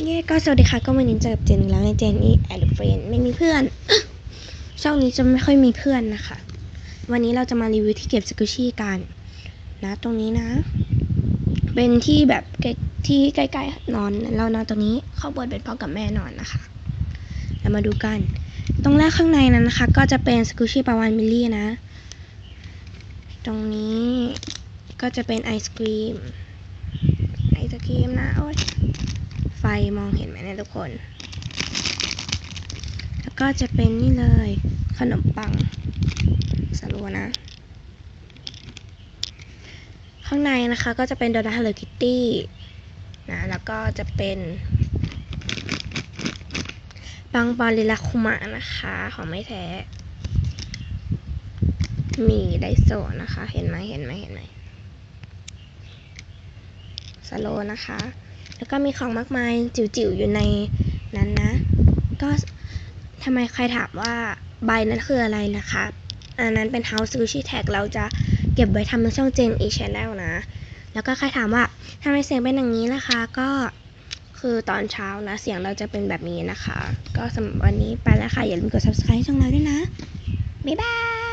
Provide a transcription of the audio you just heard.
เย้ก็สวัสดีค่ะก็วันนี้เจอกับเจนแล้วในเจนนี่แอนด์เฟรนไม่มีเพื่อนช่องนี้จะไม่ค่อยมีเพื่อนนะคะ วันนี้เราจะมารีวิวที่เก็บสกุชี่กันนะตรงนี้นะ เป็นที่แบบใกล้ที่ใกล้ๆนอนเรานอนตรงนี้ข้าบนเป็นพ่อกับแม่นอนนะคะเรามาดูกัน ตรงแรกข้างในนั้นนะคะ ก็จะเป็นสกุชี่ปาวานมิลลี่นะ ตรงนี้ก็จะเป็นไอศกรีมไอศกรีมนะโอ้ย ไฟมองเห็นไหมเนี่ยทุกคน แล้วก็จะเป็นนี่เลย ขนมปังสลัวนะ ข้างในนะคะก็จะเป็นโดนัท Hello Kitty นะ แล้วก็จะเป็นปังปาลิลาคุมะนะคะ ของไม่แท้ มีไดโซนะคะ เห็นไหมเห็นไหมเห็นไหมสโลนะคะ แล้วก็มีของมากมายจิ๋วๆอยู่ในนั้นนะ ก็ทำไมใครถามว่าใบนั้นคืออะไรนะคะอันนั้นเป็น House Sushi Tag เราจะเก็บไว้ทำในช่อง Gen E Channel นะ แล้วก็ใครถามว่าทำไมเสียงเป็นอย่างนี้นะคะ ก็คือตอนเช้านะ เสียงเราจะเป็นแบบนี้นะคะ ก็สำหรับวันนี้ไปแล้วค่ะ อย่าลืมกด subscribe ช่องเราด้วยนะ บ๊ายบาย